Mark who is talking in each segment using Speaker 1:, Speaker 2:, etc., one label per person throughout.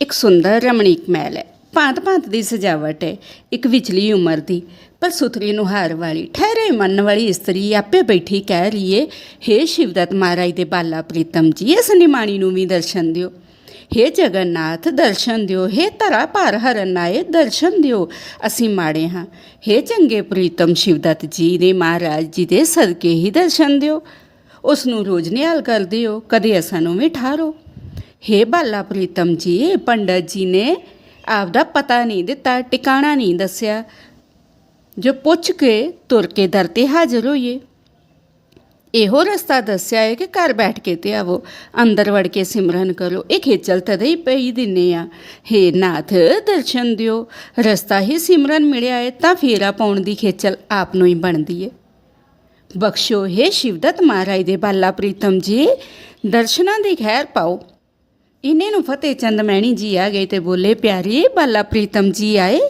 Speaker 1: ਇੱਕ ਸੁੰਦਰ ਰਮਣੀਕ ਮਹਿਲ ਹੈ। ਭਾਂਤ-ਭਾਂਤ ਦੀ ਸਜਾਵਟ ਹੈ, ਇੱਕ ਵਿਚਲੀ ਉਮਰ ਦੀ। ਪਰ ਸੁਥਰੀ ਨੁਹਾਰ ਵਾਲੀ, ਠਹਿਰੇ ਮੰਨ ਵਾਲੀ ਇਸਤਰੀ ਆਪੇ ਬੈਠੀ ਕਹਿ ਰਹੀ ਏ ਹੇ ਸ਼ਿਵਦਤ ਮਹਾਰਾਜ ਦੇ ਬਾਲਾ ਪ੍ਰੀਤਮ ਜੀ, ਇਸ ਨਿਮਾਣੀ ਨੂੰ ਵੀ ਦਰਸ਼ਨ ਦਿਓ। ਹੇ ਜਗਨਨਾਥ, ਦਰਸ਼ਨ ਦਿਓ। ਹੇ ਧਰਾ ਭਾਰ ਹਰਨ ਆਏ, ਦਰਸ਼ਨ ਦਿਓ। ਅਸੀਂ ਮਾੜੇ ਹਾਂ। ਹੇ ਚੰਗੇ ਪ੍ਰੀਤਮ ਸ਼ਿਵਦਤ ਜੀ ਦੇ ਮਹਾਰਾਜ ਜੀ ਦੇ ਸਦਕੇ ਹੀ ਦਰਸ਼ਨ ਦਿਓ। ਉਸ ਨੂੰ ਰੋਜ਼ ਨਿਹਾਲ ਕਰਦੇ ਹੋ ਕਦੇ ਅਸਾਂ ਨੂੰ ਵੀ ਠਾਰੋ। ਹੇ ਬਾਲਾ ਪ੍ਰੀਤਮ ਜੀ, ਪੰਡਤ ਜੀ ਨੇ ਆਪਦਾ ਪਤਾ ਨਹੀਂ ਦਿੱਤਾ, ਟਿਕਾਣਾ ਨਹੀਂ ਦੱਸਿਆ। ਜੋ ਪੁੱਛ ਕੇ ਤੁਰ ਕੇ ਦਰ ਤੇ ਹਾਜ਼ਰ ਹੋਈਏ। ਇਹੋ ਰਸਤਾ ਦੱਸਿਆ ਹੈ ਕਿ ਘਰ ਬੈਠ ਕੇ ਤੇ ਆਵੋ, ਅੰਦਰ ਵੜ ਕੇ ਸਿਮਰਨ ਕਰੋ। ਇਹ ਖੇਚਲ ਤਦੇ ਹੀ ਪਈ ਦਿੰਨੇ ਆ। ਹੇ ਨਾਥ, ਦਰਸ਼ਨ ਦਿਓ। ਰਸਤਾ ਹੀ ਸਿਮਰਨ ਮਿਲਿਆ ਹੈ, ਤਾਂ ਫੇਰਾ ਪਾਉਣ ਦੀ ਖੇਚਲ ਆਪ ਨੂੰ ਹੀ ਬਣਦੀ ਹੈ। ਬਖਸ਼ੋ ਹੈ ਸ਼ਿਵਦਤ ਮਹਾਰਾਜ ਦੇ ਬਾਲਾ ਪ੍ਰੀਤਮ ਜੀ, ਦਰਸ਼ਨਾਂ ਦੀ ਖੈਰ ਪਾਓ। ਇਹਨੇ ਨੂੰ ਫਤਿਹ ਚੰਦ ਮੈਣੀ ਜੀ ਆ ਗਏ ਤੇ ਬੋਲੇ ਪਿਆਰੀ ਬਾਲਾ ਪ੍ਰੀਤਮ ਜੀ ਆਏ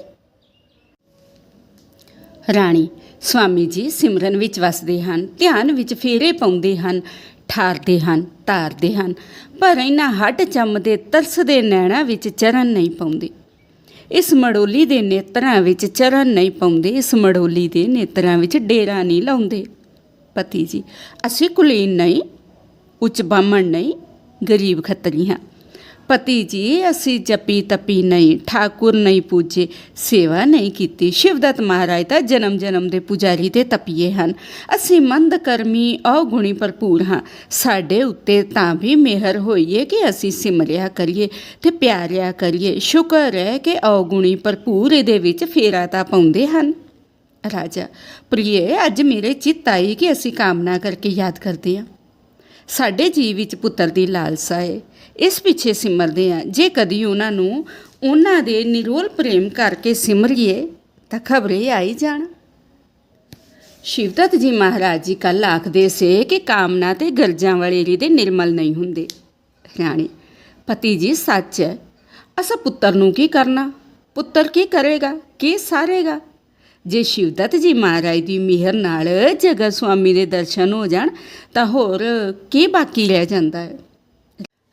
Speaker 1: ਰਾਣੀ ਸਵਾਮੀ ਜੀ ਸਿਮਰਨ ਵਿੱਚ ਵਸਦੇ ਹਨ ਧਿਆਨ ਵਿੱਚ ਫੇਰੇ ਪਾਉਂਦੇ ਹਨ ਠਾਰਦੇ ਹਨ ਧਾਰਦੇ ਹਨ ਪਰ ਇਹਨਾਂ ਹੱਡ ਚੰਮਦੇ ਤਰਸਦੇ ਨੈਣਾ ਵਿੱਚ ਚਰਨ ਨਹੀਂ ਪਾਉਂਦੇ ਇਸ ਮੜੋਲੀ ਦੇ ਨੇਤਰਾਂ ਵਿੱਚ ਚਰਨ ਨਹੀਂ ਪਾਉਂਦੇ ਇਸ ਮੜੋਲੀ ਦੇ ਨੇਤਰਾਂ ਵਿੱਚ ਡੇਰਾ ਨਹੀਂ ਲਾਉਂਦੇ ਪਤੀ ਜੀ ਅਸੀਂ ਕੁਲੀਨ ਨਹੀਂ ਉੱਚ ਬਾਹਮਣ ਨਹੀਂ ਗਰੀਬ ਖੱਤਰੀ ਹਾਂ ਪਤੀ ਜੀ, ਅਸੀਂ ਜਪੀ ਤਪੀ ਨਹੀਂ, ਠਾਕੁਰ ਨਹੀਂ ਪੂਜੇ, ਸੇਵਾ ਨਹੀਂ ਕੀਤੀ। ਸ਼ਿਵਦਤ ਮਹਾਰਾਜ ਤਾਂ ਜਨਮ ਜਨਮ ਦੇ ਪੁਜਾਰੀ ਤੇ ਤਪੀਏ ਹਨ। ਅਸੀਂ ਮੰਦ ਕਰਮੀ, ਔਗੁਣੀ ਭਰਪੂਰ ਹਾਂ। ਸਾਡੇ ਉੱਤੇ ਤਾਂ ਵੀ ਮਿਹਰ ਹੋਈਏ ਕਿ ਅਸੀਂ ਸਿਮਰਿਆ ਕਰੀਏ ਤੇ ਪਿਆਰਿਆ ਕਰੀਏ। ਸ਼ੁਕਰ ਹੈ ਕਿ ਔਗੁਣੀ ਭਰਪੂਰ ਇਹਦੇ ਵਿੱਚ ਫੇਰਾ ਤਾਂ ਪਾਉਂਦੇ ਹਨ। ਰਾਜਾ, ਪ੍ਰਿਏ, ਅੱਜ ਮੇਰੇ ਚਿੱਤ ਆਈ ਕਿ ਅਸੀਂ ਕਾਮਨਾ ਕਰਕੇ ਯਾਦ ਕਰਦੇ ਹਾਂ। ਸਾਡੇ ਜੀਵ ਵਿੱਚ ਪੁੱਤਰ ਦੀ ਲਾਲਸਾ ਹੈ ਇਸ ਪਿੱਛੇ ਸਿਮਰਦੇ ਆ ਜੇ ਕਦੀ ਉਹਨਾਂ ਨੂੰ ਉਹਨਾਂ ਦੇ ਨਿਰੋਲ ਪ੍ਰੇਮ ਕਰਕੇ ਸਿਮਰੀਏ, ਤਾਂ ਖਬਰੇ ਆਈ ਜਾਣ। ਸ਼ਿਵਦਤ ਜੀ ਮਹਾਰਾਜ ਜੀ ਕੱਲ ਆਖਦੇ ਸੇ ਕਿ ਕਾਮਨਾ ਤੇ ਗਰਜਾਂ ਵਾਲੇ ਰੀਦੇ ਨਿਰਮਲ ਨਹੀਂ ਹੁੰਦੇ। ਰਾਣੀ, ਪਤੀ ਜੀ ਸੱਚ ਹੈ। ਅਸਾਂ ਪੁੱਤਰ ਨੂੰ ਕੀ ਕਰਨਾ? ਪੁੱਤਰ ਕੀ ਕਰੇਗਾ? ਕੀ ਸਾਰੇਗਾ? ਜੇ ਸ਼ਿਵਦਤ ਜੀ ਮਹਾਰਾਜ ਦੀ ਮਿਹਰ ਨਾਲ ਜਗਤ ਸੁਆਮੀ ਦੇ ਦਰਸ਼ਨ ਹੋ ਜਾਣ, ਤਾਂ ਹੋਰ ਕੀ ਬਾਕੀ ਰਹਿ ਜਾਂਦਾ ਹੈ?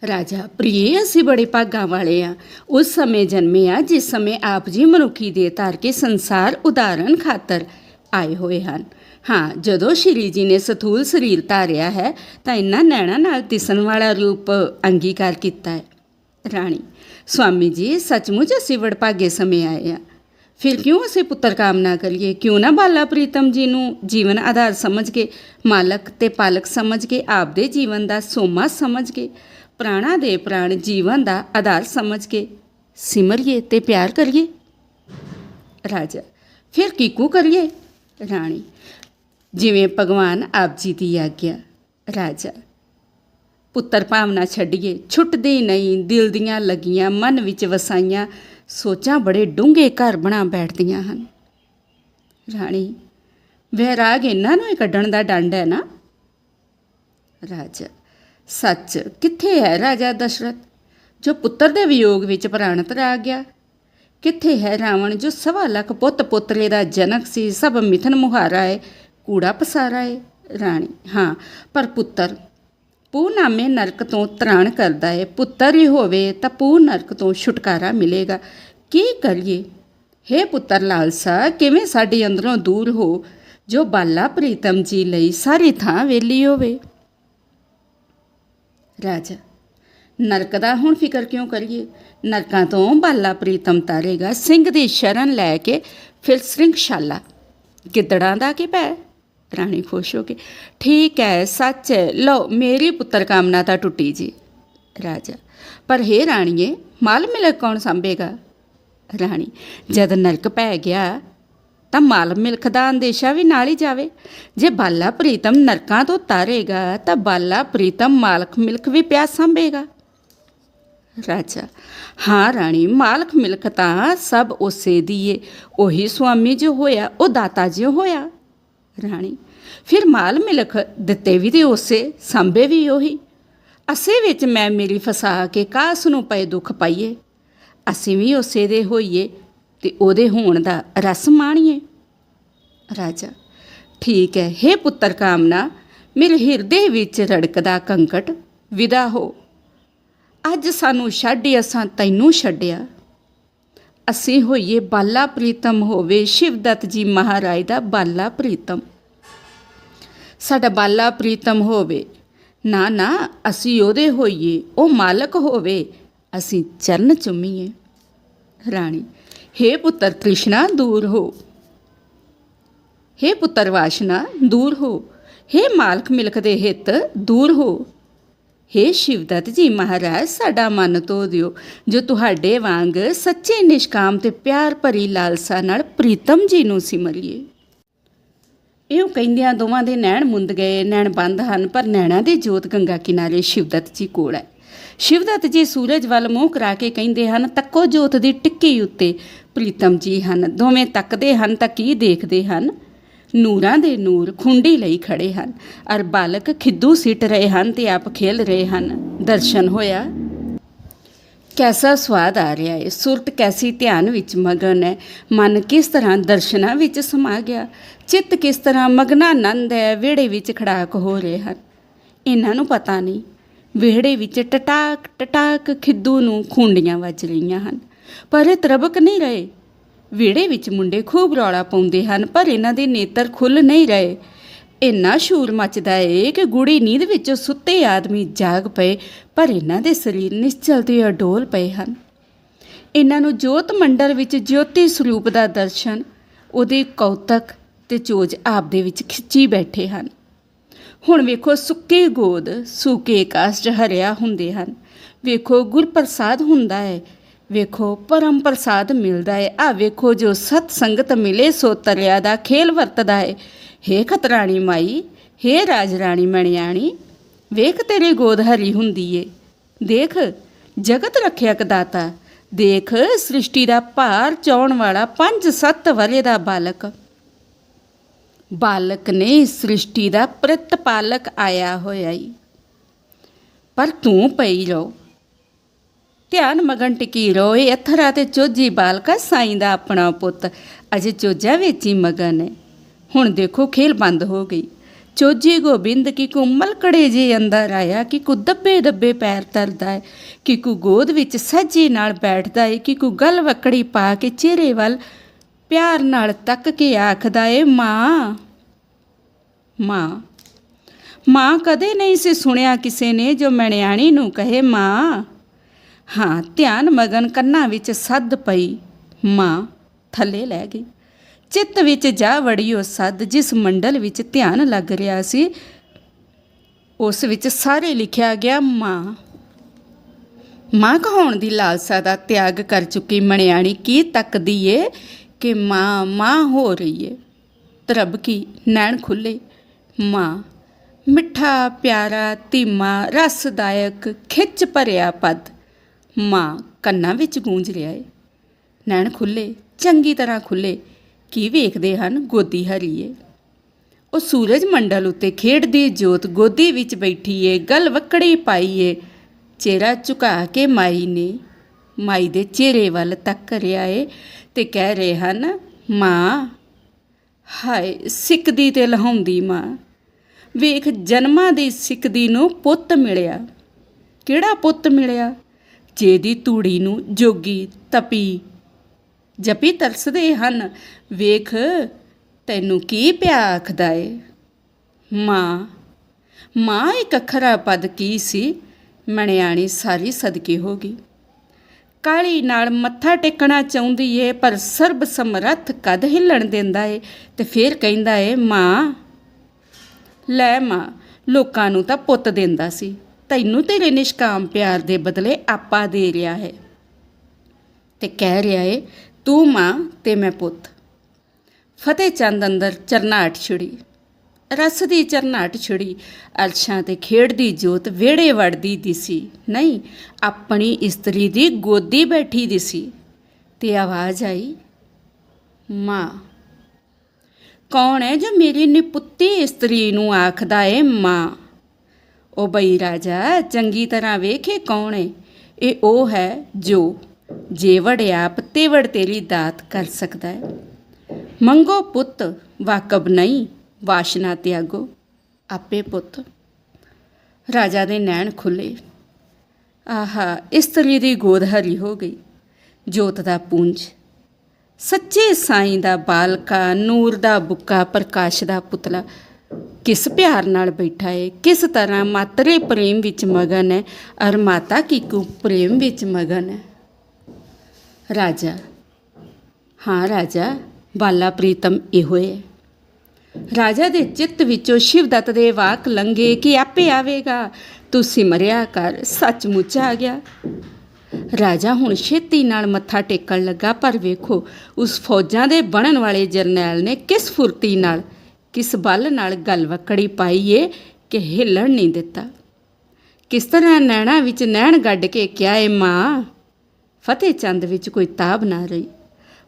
Speaker 1: ਰਾਜਾ, ਪ੍ਰੀਏ, ਅਸੀਂ ਬੜੇ ਭਾਗਾਂ ਵਾਲੇ ਆ ਉਸ ਸਮੇਂ ਜਨਮੇ ਆ ਜਿਸ ਸਮੇਂ ਆਪ ਜੀ ਮਨੁੱਖੀ ਦੇ ਧਾਰ ਕੇ ਸੰਸਾਰ ਉਦਾਹਰਨ ਖਾਤਰ ਆਏ ਹੋਏ ਹਨ। ਹਾਂ, ਜਦੋਂ ਸ਼੍ਰੀ ਜੀ ਨੇ ਸਥੂਲ ਸਰੀਰ ਧਾਰਿਆ ਹੈ, ਤਾਂ ਇਹਨਾਂ ਨੈਣਾ ਨਾਲ ਦਿਸਣ ਵਾਲਾ ਰੂਪ ਅੰਗੀਕਾਰ ਕੀਤਾ ਹੈ। ਰਾਣੀ ਸਵਾਮੀ ਜੀ, ਸੱਚਮੁੱਚ ਅਸੀਂ ਵਡਭਾਗੇ ਸਮੇਂ ਆਏ ਆ ਫਿਰ ਕਿਉਂ ਅਸੀਂ ਪੁੱਤਰ ਕਾਮਨਾ ਕਰੀਏ? ਕਿਉਂ ਨਾ ਬਾਲਾ ਪ੍ਰੀਤਮ ਜੀ ਨੂੰ ਜੀਵਨ ਆਧਾਰ ਸਮਝ ਕੇ, ਮਾਲਕ ਤੇ ਪਾਲਕ ਸਮਝ ਕੇ, ਆਪਦੇ ਜੀਵਨ ਦਾ ਸੋਮਾ ਸਮਝ ਕੇ, ਪ੍ਰਾਣਾ ਦੇ ਪ੍ਰਾਣ ਜੀਵਨ ਦਾ ਆਧਾਰ ਸਮਝ ਕੇ ਸਿਮਰਿਏ ਤੇ ਪਿਆਰ ਕਰੀਏ? ਰਾਜਾ, ਫਿਰ ਕੀਕੂ ਕਰੀਏ? ਰਾਣੀ, ਜਿਵੇਂ ਭਗਵਾਨ ਆਪ ਜੀ ਦੀ ਆਗਿਆ। ਰਾਜਾ, ਪੁੱਤਰ ਭਾਵਨਾ ਛੱਡੀਏ, ਛੁੱਟਦੀ ਨਹੀਂ, ਦਿਲ ਦੀਆਂ ਲੱਗੀਆਂ, ਮਨ ਵਿੱਚ ਵਸਾਈਆਂ ਸੋਚਾਂ ਬੜੇ ਡੂੰਘੇ ਘਰ ਬਣਾ ਬੈਠਦੀਆਂ ਹਨ। ਰਾਣੀ ਵੈਰਾਗ ਇਹਨਾਂ ਨੂੰ ਹੀ ਕੱਢਣ ਦਾ ਡੰਡ ਹੈ ਨਾ? ਰਾਜਾ, ਸੱਚ, ਕਿੱਥੇ ਹੈ ਰਾਜਾ ਦਸ਼ਰਥ, ਜੋ ਪੁੱਤਰ ਦੇ ਵਿਯੋਗ ਵਿੱਚ ਪ੍ਰਾਣਤ ਤਰਾ ਗਿਆ? ਕਿੱਥੇ ਹੈ ਰਾਵਣ, ਜੋ ਸਵਾ ਲੱਖ ਪੁੱਤ ਪੁੱਤਰੇ ਦਾ ਜਨਕ ਸੀ, ਸਭ ਮਿਥਨ ਮੁਹਾਰਾ ਹੈ ਕੂੜਾ ਪਸਾਰਾ ਹੈ ਰਾਣੀ, ਹਾਂ, ਪਰ ਪੁੱਤਰ ਪੂ ਨਾਮੇ ਨਰਕ ਤੋਂ ਤਰਾਣ ਕਰਦਾ ਹੈ ਪੁੱਤਰ ਹੀ ਹੋਵੇ ਤਾਂ ਪੂ ਨਰਕ ਤੋਂ ਛੁਟਕਾਰਾ ਮਿਲੇਗਾ। ਕੀ ਕਰੀਏ? ਹੇ ਪੁੱਤਰ ਲਾਲਸਾ, ਕਿਵੇਂ ਸਾਡੇ ਅੰਦਰੋਂ ਦੂਰ ਹੋ? ਜੋ ਬਾਲਾ ਪ੍ਰੀਤਮ ਜੀ ਲਈ ਸਾਰੀ ਥਾਂ ਵੇਲੀ ਹੋਵੇ। ਰਾਜਾ, ਨਰਕ ਦਾ ਹੁਣ ਫਿਕਰ ਕਿਉਂ ਕਰੀਏ? ਨਰਕਾਂ ਤੋਂ ਬਾਲਾ ਪ੍ਰੀਤਮ ਤਾਰੇਗਾ, ਸਿੰਘ ਦੀ ਸ਼ਰਨ ਲੈ ਕੇ ਫਿਰ ਸ਼੍ਰਿੰਖਸ਼ਾਲਾ। ਗਿੱਦੜਾਂ ਦਾ ਕੀ ਭੈ? ਰਾਣੀ ਖੁਸ਼ ਹੋ ਕੇ, ਠੀਕ ਹੈ, ਸੱਚ ਹੈ, ਲਓ ਮੇਰੀ ਪੁੱਤਰ ਕਾਮਨਾ ਤਾਂ ਟੁੱਟੀ ਜੀ। ਰਾਜਾ, ਪਰ ਹੇ ਰਾਣੀਏ, ਮਾਲ ਮਿਲਕ ਕੌਣ ਸੰਭੇਗਾ? ਰਾਣੀ, ਜਦ ਨਰਕ ਪੈ ਗਿਆ, ਤਾਂ ਮਾਲ ਮਿਲਖ ਦਾ ਅੰਦੇਸ਼ਾ ਵੀ ਨਾਲ ਹੀ ਜਾਵੇ। ਜੇ ਬਾਲਾ ਪ੍ਰੀਤਮ ਨਰਕਾਂ ਤੋਂ ਤਾਰੇਗਾ, ਤਾਂ ਬਾਲਾ ਪ੍ਰੀਤਮ ਮਾਲਕ ਮਿਲਖ ਵੀ ਪਿਆ ਸੰਭੇਗਾ। ਰਾਜਾ, ਹਾਂ ਰਾਣੀ, ਮਾਲਕ ਮਿਲਖ ਤਾਂ ਸਭ ਉਸੇ ਦੀ ਏ ਉਹੀ ਸੁਆਮੀ ਜੋ ਹੋਇਆ, ਉਹ ਦਾਤਾ ਜਿਉ ਹੋਇਆ। ਰਾਣੀ। ਫਿਰ ਮਾਲ ਮਿਲਖ ਦਿੱਤੇ ਵੀ ਤੇ ਉਸੇ, ਸੰਭੇ ਵੀ ਉਹੀ। ਅਸੇ ਵਿੱਚ ਮੈਂ ਮੇਰੀ ਫਸਾ ਕੇ ਕਾਸ ਨੂੰ ਪਏ ਦੁੱਖ ਪਾਈਏ। ਅਸੀਂ ਵੀ ਉਸੇ ਦੇ ਹੋਈਏ ਤੇ ਉਹਦੇ ਹੋਣ ਦਾ ਰਸ ਮਾਣੀਏ। ਰਾਜਾ, ਠੀਕ ਹੈ हे ਪੁੱਤਰ ਕਾਮਨਾ, ਮੇਰੇ ਹਿਰਦੇ ਵਿੱਚ ਰੜਕਦਾ ਕੰਕਟ, ਵਿਦਾ ਹੋ। ਅੱਜ ਸਾਨੂੰ ਛੱਡ, ਅਸਾਂ ਤੈਨੂੰ ਛੱਡਿਆ। ਅਸੀਂ ਹੋਈਏ ਬਾਲਾ ਪ੍ਰੀਤਮ ਹੋਵੇ ਸ਼ਿਵਦੱਤ ਜੀ ਮਹਾਰਾਜ ਦਾ ਬਾਲਾ ਪ੍ਰੀਤਮ। ਸਾਡਾ ਬਾਲਾ ਪ੍ਰੀਤਮ ਹੋਵੇ, ਨਾ ਨਾ, ਅਸੀਂ ਉਹਦੇ ਹੋਈਏ, ਉਹ ਮਾਲਕ ਹੋਵੇ, ਅਸੀਂ ਚਰਨ ਚੁੰਮੀਏ। ਰਾਣੀ, ਹੇ ਪੁੱਤਰ ਕ੍ਰਿਸ਼ਨਾ ਦੂਰ ਹੋ। ਹੇ ਪੁੱਤਰ ਵਾਸ਼ਨਾ, ਦੂਰ ਹੋ। ਹੇ ਮਾਲਕ ਮਿਲਕ ਦੇ ਹਿੱਤ, ਦੂਰ ਹੋ। ਹੇ ਸ਼ਿਵਦੱਤ ਜੀ ਮਹਾਰਾਜ, ਸਾਡਾ ਮਨ ਧੋ ਦਿਓ। ਜੋ ਤੁਹਾਡੇ ਵਾਂਗ ਸੱਚੇ ਨਿਸ਼ਕਾਮ ਤੇ ਪਿਆਰ ਭਰੀ ਲਾਲਸਾ ਨਾਲ ਪ੍ਰੀਤਮ ਜੀ ਨੂੰ ਸਿਮਰੀਏ। ਇਹੋ ਕਹਿੰਦਿਆਂ ਦੋਵਾਂ ਦੇ ਨੈਣ ਮੁੰਦ ਗਏ, ਨੈਣ ਬੰਦ ਹਨ, ਪਰ ਨੈਣਾ ਦੇ ਜੋਤ ਗੰਗਾ ਕਿਨਾਰੇ ਸ਼ਿਵਦੱਤ ਜੀ ਕੋਲ ਹੈ। ਸ਼ਿਵਦੱਤ ਜੀ ਸੂਰਜ ਵੱਲ ਮੂੰਹ ਕਰਾ ਕੇ ਕਹਿੰਦੇ ਹਨ, ਤੱਕੋ ਜੋਤ ਦੀ ਟਿੱਕੀ ਉੱਤੇ ਪ੍ਰੀਤਮ ਜੀ ਹਨ। ਦੋਵੇਂ ਤੱਕਦੇ ਹਨ ਤਾਂ ਕੀ ਦੇਖਦੇ ਹਨ? ਨੂਰਾਂ ਦੇ ਨੂਰ ਖੁੰਡੀ ਲਈ ਖੜੇ ਹਨ। ਅਰ ਬਾਲਕ ਖਿੱਦੂ ਸਿੱਟ ਰਹੇ ਹਨ ਤੇ ਆਪ ਖੇਲ ਰਹੇ ਹਨ। ਦਰਸ਼ਨ ਹੋਇਆ। ਕੈਸਾ ਸਵਾਦ ਆ ਰਿਹਾ ਹੈ ਸੁਰਤ ਕੈਸੀ ਧਿਆਨ ਵਿੱਚ ਮਗਨ ਹੈ। ਮਨ ਕਿਸ ਤਰ੍ਹਾਂ ਦਰਸ਼ਨਾਂ ਵਿੱਚ ਸਮਾ ਗਿਆ। ਚਿੱਤ ਕਿਸ ਤਰ੍ਹਾਂ ਮਗਨਾ ਆਨੰਦ ਹੈ। ਵਿਹੜੇ ਵਿੱਚ ਖੜਾਕ ਹੋ ਰਹੇ ਹਨ। ਇਹਨਾਂ ਨੂੰ ਪਤਾ ਨਹੀਂ। ਵਿਹੜੇ ਵਿੱਚ ਟਟਾਕ ਟਟਾਕ ਖਿੱਦੂ ਨੂੰ ਖੁੰਡੀਆਂ ਵੱਜ ਰਹੀਆਂ ਹਨ। ਪਰ ਇਹ ਤਰਬਕ ਨਹੀਂ ਰਹੇ। ਵਿਹੜੇ ਵਿੱਚ ਮੁੰਡੇ ਖੂਬ ਰੌਲਾ ਪਾਉਂਦੇ ਹਨ, ਪਰ ਇਹਨਾਂ ਦੇ ਨੇਤਰ ਖੁੱਲ ਨਹੀਂ ਰਹੇ। ਇੰਨਾ ਸ਼ੂਰ ਮਚਦਾ ਏ ਕਿ ਗੂੜੀ ਨੀਂਦ ਵਿੱਚੋਂ ਸੁੱਤੇ ਆਦਮੀ ਜਾਗ ਪਏ, ਪਰ ਇਹਨਾਂ ਦੇ ਸਰੀਰ ਨਿਸ਼ਚਲ ਤੇ ਅਡੋਲ ਪਏ ਹਨ। ਇਹਨਾਂ ਨੂੰ ਜੋਤ ਮੰਡਲ ਵਿੱਚ ਜੋਤੀ ਸਰੂਪ ਦਾ ਦਰਸ਼ਨ, ਉਹਦੇ ਕੌਤਕ ਤੇ ਚੋਜ ਆਪ ਦੇ ਵਿੱਚ ਖਿੱਚੀ ਬੈਠੇ ਹਨ। ਹੁਣ ਵੇਖੋ ਸੁੱਕੇ ਗੋਦ, ਸੂਕੇ ਕਾਸ਼ਟ ਹਰਿਆ ਹੁੰਦੇ ਹਨ। ਵੇਖੋ ਗੁਰਪ੍ਰਸਾਦ ਹੁੰਦਾ ਹੈ ਵੇਖੋ, ਪਰਮ ਪ੍ਰਸਾਦ ਮਿਲਦਾ ਹੈ ਆ ਵੇਖੋ, ਜੋ ਸਤ ਸੰਗਤ ਮਿਲੇ, ਸੋ ਤਰਿਆ ਦਾ ਖੇਲ ਵਰਤਦਾ ਹੈ ਹੇ ਖਤਰਾਣੀ ਮਾਈ, ਹੇ ਰਾਜ ਰਾਣੀ ਮਣਿਆਣੀ, ਵੇਖ ਤੇਰੀ ਗੋਦ ਹਰੀ ਹੁੰਦੀ ਏ। ਦੇਖ, ਜਗਤ ਰੱਖਿਅਕ ਦਾਤਾ ਦੇਖ, ਸ੍ਰਿਸ਼ਟੀ ਦਾ ਭਾਰ ਚਾਉਣ ਵਾਲਾ 5-7 ਵਰੇ ਦਾ ਬਾਲਕ। ਬਾਲਕ ਨੇ ਸ੍ਰਿਸ਼ਟੀ ਦਾ ਪ੍ਰਤਪਾਲਕ ਆਇਆ ਹੋਇਆ ਈ। ਪਰ ਤੂੰ ਪਈ ਰਹੋ। ਧਿਆਨ ਮਗਨ ਟਿਕੀ ਰੋਏ, ਅਥਰਾ ਤੇ ਚੋਜੀ ਬਾਲਕਾ ਸਾਈਂ ਦਾ ਆਪਣਾ ਪੁੱਤ। ਅਜੇ ਚੋਜਾ ਵਿੱਚ ਹੀ ਮਗਨ ਹੈ ਹੁਣ ਦੇਖੋ ਖੇਲ ਬੰਦ ਹੋ ਗਈ। ਚੋਜੀ ਗੋਬਿੰਦ ਕੀ ਕੋ ਮਲਕੜੇ ਜੇ ਅੰਦਰ ਆਇਆ, ਕਿ ਕੋ ਦੱਬੇ ਦੱਬੇ ਪੈਰ ਤਰਦਾ ਹੈ ਕਿ ਕੋ ਗੋਦ ਵਿੱਚ ਸੱਜੇ ਨਾਲ ਬੈਠਦਾ ਹੈ ਕਿ ਕੋ ਗਲ ਵਕੜੀ ਪਾ ਕੇ ਚਿਹਰੇ ਵੱਲ ਪਿਆਰ ਨਾਲ ਤੱਕ ਕੇ ਆਖਦਾ ਏ, ਮਾਂ ਮਾਂ ਮਾਂ ਕਦੇ ਨਹੀਂ ਸੀ ਸੁਣਿਆ ਕਿਸੇ ਨੇ ਜੋ ਮਣਿਆਣੀ ਨੂੰ ਕਹੇ, ਮਾਂ ਹਾਂ, ਧਿਆਨ ਮਗਨ ਕੰਨਾਂ ਵਿੱਚ ਸੱਦ ਪਈ, ਮਾਂ ਥੱਲੇ ਲੈ ਗਈ। ਚਿੱਤ ਵਿੱਚ ਜਾ ਵੜੀ ਉਹ ਸੱਦ, ਜਿਸ ਮੰਡਲ ਵਿੱਚ ਧਿਆਨ ਲੱਗ ਰਿਹਾ ਸੀ, ਉਸ ਵਿੱਚ ਸਾਰੇ ਲਿਖਿਆ ਗਿਆ, ਮਾਂ। ਮਾਂ ਕਹਾਉਣ ਦੀ ਲਾਲਸਾ ਦਾ ਤਿਆਗ ਕਰ ਚੁੱਕੀ ਮਣਿਆਣੀ, ਕੀ ਤੱਕਦੀ ਏ ਕਿ ਮਾਂ ਮਾਂ ਹੋ ਰਹੀ ਏ ਤਰਬ ਕੀ ਨੈਣ ਖੁੱਲੇ, ਮਾਂ। ਮਿੱਠਾ ਪਿਆਰਾ ਧੀਮਾ, ਰਸਦਾਇਕ ਖਿੱਚ ਭਰਿਆ ਪਦ। ਮਾਂ ਕੰਨਾਂ ਵਿੱਚ ਗੂੰਜ ਰਿਹਾ ਏ। ਨੈਣ ਖੁੱਲੇ ਚੰਗੀ ਤਰ੍ਹਾਂ ਖੁੱਲੇ ਕੀ ਵੇਖਦੇ ਹਨ ਗੋਦੀ ਹਰੀਏ ਉਹ ਸੂਰਜ ਮੰਡਲ ਉੱਤੇ ਖੇਡਦੀ ਜੋਤ ਗੋਦੀ ਵਿੱਚ ਬੈਠੀ ਏ, ਗਲ ਵਕੜੀ ਪਾਈ ਏ, ਚਿਹਰਾ ਝੁਕਾ ਕੇ ਮਾਈ ਨੇ, ਮਾਈ ਦੇ ਚਿਹਰੇ ਵੱਲ ਤੱਕ ਰਿਹਾ ਏ ਤੇ ਕਹਿ ਰਹੇ ਹਨ, ਮਾਂ, ਹਾਏ, ਸਿੱਕਦੀ ਤੇ ਲਹਾਉਂਦੀ ਮਾਂ। ਵੇਖ ਜਨਮਾਂ ਦੀ ਸਿੱਕਦੀ ਨੂੰ ਪੁੱਤ ਮਿਲਿਆ। ਕਿਹੜਾ ਪੁੱਤ ਮਿਲਿਆ? ਜਿਹਦੀ ਧੂੜੀ ਨੂੰ ਜੋਗੀ ਤਪੀ। ਜਪੀ ਤਰਸਦੇ ਹਨ, ਵੇਖ ਤੈਨੂੰ ਕੀ ਪਿਆ ਆਖਦਾ ਏ। ਮਾਂ ਮਾਂ ਇੱਕ ਅੱਖਰਾ ਪਦ ਕੀ ਸੀ? ਮਣਿਆਣੀ ਸਾਰੀ ਸਦਕੀ ਹੋ ਗਈ। ਕਾਲੀ ਨਾਲ ਮੱਥਾ ਟੇਕਣਾ ਚਾਹੁੰਦੀ ਏ, ਪਰ ਸਰਬ ਸਮਰੱਥ ਕਦ ਹਿੱਲਣ ਦਿੰਦਾ ਏ? ਤੇ ਫਿਰ ਕਹਿੰਦਾ ਏ, ਮਾਂ, ਲੈ ਮਾਂ, ਲੋਕਾਂ ਨੂੰ ਤਾਂ ਪੁੱਤ ਦਿੰਦਾ ਸੀ। ਤੈਨੂੰ ਤੇਰੇ ਨਿਸ਼ਕਾਮ ਪਿਆਰ ਦੇ ਬਦਲੇ ਆਪਾ ਦੇ ਰਿਹਾ ਹੈ। ਤੇ ਕਹਿ ਰਿਹਾ ਏ, ਤੂੰ ਮਾਂ ਤੇ ਮੈਂ ਪੁੱਤ। ਫਤਿਹ ਚੰਦ ਅੰਦਰ ਚਰਨਾਟ ਛਿੜੀ। ਰਸ ਦੀ ਚਰਨਾਟ ਛਿੜੀ। ਅਰਸ਼ਾਂ ਤੇ ਖੇਡਦੀ ਜੋਤ ਵਿਹੜੇ ਵੜਦੀ ਦਿਸੀ ਨਹੀਂ, ਆਪਣੀ ਇਸਤਰੀ ਦੀ ਗੋਦੀ ਬੈਠੀ ਦਿਸੀ ਤੇ ਆਵਾਜ਼ ਆਈ, ਮਾਂ, ਕੌਣ ਹੈ ਜੋ ਮੇਰੀ ਨਿਪੁੱਤੀ ਇਸਤਰੀ ਨੂੰ ਆਖਦਾ ਏ ਮਾਂ? ਉਹ ਬਈ ਰਾਜਾ, ਚੰਗੀ ਤਰ੍ਹਾਂ ਵੇਖੇ ਕੌਣ ਹੈ ਇਹ ਉਹ ਹੈ ਜੋ ਜੇਵੜ ਆਪ ਤੇਵੜ ਤੇਰੀ ਦਾਤ ਕਰ ਸਕਦਾ ਹੈ ਮੰਗੋ ਪੁੱਤ, ਵਾਕਬ ਨਹੀਂ ਵਾਸ਼ਨਾ ਤਿਆਗੋ। ਆਪੇ ਪੁੱਤ, ਰਾਜਾ ਦੇ ਨੈਣ ਖੁੱਲੇ। ਆਹਾ ਇਸਤਰੀ ਦੀ ਗੋਦ ਹਰੀ ਹੋ ਗਈ, ਜੋਤ ਦਾ ਪੂੰਜ। ਸੱਚੇ ਸਾਈਂ ਦਾ ਬਾਲਕਾ, ਨੂਰ ਦਾ ਬੁੱਕਾ, ਪ੍ਰਕਾਸ਼ ਦਾ ਪੁਤਲਾ। ਕਿਸ ਪਿਆਰ ਨਾਲ ਬੈਠਾ ਹੈ ਕਿਸ ਤਰ੍ਹਾਂ ਮਾਤਰੇ ਪ੍ਰੇਮ ਵਿੱਚ ਮਗਨ ਹੈ ਅਰ ਮਾਤਾ ਕੀਕੂ ਪ੍ਰੇਮ ਵਿੱਚ ਮਗਨ ਹੈ? ਰਾਜਾ। ਹਾਂ, ਰਾਜਾ, ਬਾਲਾ ਪ੍ਰੀਤਮ ਇਹੋ ਹੈ ਰਾਜਾ ਦੇ ਚਿੱਤ ਵਿੱਚੋਂ ਸ਼ਿਵਦੱਤ ਦੇ ਵਾਕ ਲੰਗੇ ਕਿ ਆਪੇ ਆਵੇਗਾ। ਤੂੰ ਸਿਮਰਿਆ ਕਰ ਸੱਚਮੁੱਚ ਆ ਗਿਆ। ਰਾਜਾ ਹੁਣ ਛੇਤੀ ਨਾਲ ਮੱਥਾ ਟੇਕਣ ਲੱਗਾ, ਪਰ ਵੇਖੋ, ਉਸ ਫੌਜਾਂ ਦੇ ਬਣਨ ਵਾਲੇ ਜਰਨੈਲ ਨੇ ਕਿਸ ਫੁਰਤੀ ਨਾਲ ਕਿਸ ਬਲ ਨਾਲ ਗੱਲ ਵਕੜੀ ਪਾਈ ਕਿ ਹਿੱਲਣ ਨਹੀਂ ਦਿੱਤਾ। ਕਿਸ ਤਰ੍ਹਾਂ ਨੈਣਾ ਵਿੱਚ ਨੈਣ ਗੱਡ ਕੇ ਕਿਹਾ ਏ ਮਾਂ। ਫਤਿਹ ਚੰਦ ਵਿੱਚ ਕੋਈ ਤਾਬ ਨਾ ਰਹੀ।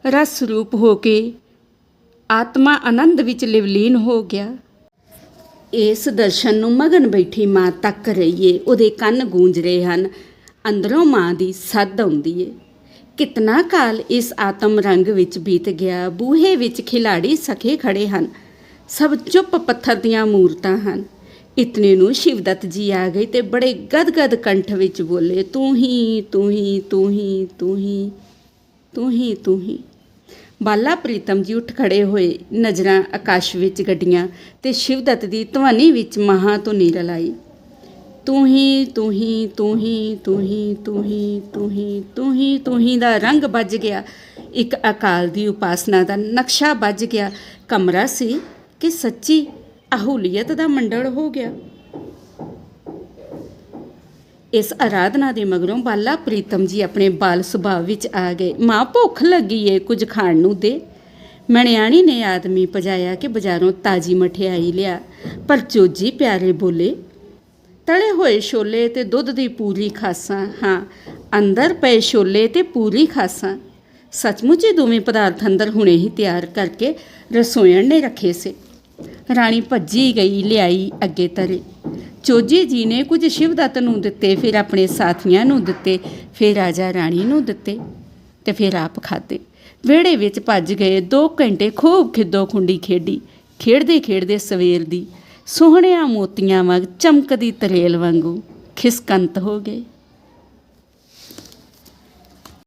Speaker 1: ਰਸ ਰੂਪ ਹੋ ਕੇ ਆਤਮਾ ਆਨੰਦ ਵਿੱਚ ਲਿਵਲੀਨ ਹੋ ਗਿਆ। ਇਸ ਦਰਸ਼ਨ ਨੂੰ ਮਗਨ ਬੈਠੀ ਮਾਂ ਤੱਕ ਰਹੀਏ। ਉਹਦੇ ਕੰਨ ਗੂੰਜ ਰਹੇ ਹਨ। ਅੰਦਰੋਂ ਮਾਂ ਦੀ ਸੱਦ ਆਉਂਦੀ ਏ। ਕਿਤਨਾ ਕਾਲ ਇਸ ਆਤਮ ਰੰਗ ਵਿੱਚ ਬੀਤ ਗਿਆ। ਬੂਹੇ ਵਿੱਚ ਖਿਲਾੜੀ ਸਖੇ ਖੜੇ ਹਨ। ਸਭ ਚੁੱਪ ਪੱਥਰ ਦੀਆਂ ਮੂਰਤਾਂ ਹਨ ਇਤਨੇ ਨੂੰ ਸ਼ਿਵਦੱਤ ਜੀ ਆ ਗਏ ਤੇ ਬੜੇ ਗਦਗਦ ਕੰਠ ਵਿੱਚ ਬੋਲੇ ਤੂੰ ਹੀ ਤੂੰ ਹੀ ਤੂੰ ਹੀ ਤੂੰ ਹੀ ਤੂੰ ਹੀ ਤੂੰ ਹੀ ਬਾਲਾ ਪ੍ਰੀਤਮ ਜੀ ਉੱਠ ਖੜੇ ਹੋਏ ਨਜ਼ਰਾਂ ਆਕਾਸ਼ ਵਿੱਚ ਗੱਡੀਆਂ ਤੇ ਸ਼ਿਵਦੱਤ ਦੀ ਧਵਨੀ ਵਿੱਚ ਮਹਾ ਧੁਨੀ ਰਲਾਈ ਤੂੰ ਹੀ ਤੂੰ ਹੀ ਤੂੰ ਹੀ ਤੂੰ ਹੀ ਤੂੰ ਹੀ ਤੂੰ ਹੀ ਤੂੰ ਹੀ ਤੂੰ ਹੀ ਦਾ ਰੰਗ ਵੱਜ ਗਿਆ ਇੱਕ ਅਕਾਲ ਦੀ ਉਪਾਸਨਾ ਦਾ ਨਕਸ਼ਾ ਵੱਜ ਗਿਆ ਕਮਰਾ ਸੀ ਕਿ ਸੱਚੀ ਅਹੂਲੀਅਤ ਦਾ ਮੰਡਲ ਹੋ ਗਿਆ। ਇਸ ਆਰਾਧਨਾ ਦੇ ਮਗਰੋਂ ਬਾਲਾ ਪ੍ਰੀਤਮ ਜੀ ਆਪਣੇ ਬਾਲ ਸੁਭਾਅ ਵਿੱਚ ਆ ਗਏ। ਮਾਂ ਭੁੱਖ ਲੱਗੀ ਏ ਕੁਝ ਖਾਣ ਨੂੰ ਦੇ। ਮਣਿਆਣੀ ਨੇ ਆਦਮੀ ਪਜਾਇਆ ਕਿ ਬਾਜ਼ਾਰੋਂ ਤਾਜੀ ਮਠਿਆਈ ਲਿਆ। ਪਰ ਚੋਜੀ ਪਿਆਰੇ ਬੋਲੇ, ਤਲੇ ਹੋਏ ਛੋਲੇ ਤੇ ਦੁੱਧ ਦੀ ਪੂਰੀ ਖਾਸਾਂ। ਹਾਂ, ਅੰਦਰ ਪਏ ਛੋਲੇ ਤੇ ਪੂਰੀ ਖਾਸਾਂ। ਸੱਚਮੁੱਚ ਦੋਵੇਂ ਪਦਾਰਥ ਅੰਦਰ ਹੁਣੇ ਹੀ ਤਿਆਰ ਕਰਕੇ ਰਸੋਈਣ ਨੇ ਰੱਖੇ ਸੀ। ਰਾਣੀ ਭੱਜੀ ਗਈ, ਲਿਆਈ ਅੱਗੇ ਤਰੇ। ਚੋਜੀ ਜੀ ਨੇ ਕੁਝ ਸ਼ਿਵਦੱਤ ਨੂੰ ਦਿੱਤੇ, ਫਿਰ ਆਪਣੇ ਸਾਥੀਆਂ ਨੂੰ ਦਿੱਤੇ, ਫਿਰ ਰਾਜਾ ਰਾਣੀ ਨੂੰ ਦਿੱਤੇ ਤੇ ਫਿਰ ਆਪ ਖਾਦੇ ਵਿਹੜੇ ਵਿੱਚ ਭੱਜ ਗਏ 2 ਘੰਟੇ ਖੂਬ ਖਿੱਦੋ ਖੁੰਡੀ ਖੇਡੀ। ਖੇਡਦੇ ਖੇਡਦੇ ਸਵੇਰ ਦੀ, ਸੋਹਣਿਆਂ ਮੋਤੀਆਂ ਵਾਂਗ ਚਮਕਦੀ ਤਰੇਲ ਵਾਂਗੂ ਖਿਸਕੰਤ ਹੋ ਗਏ।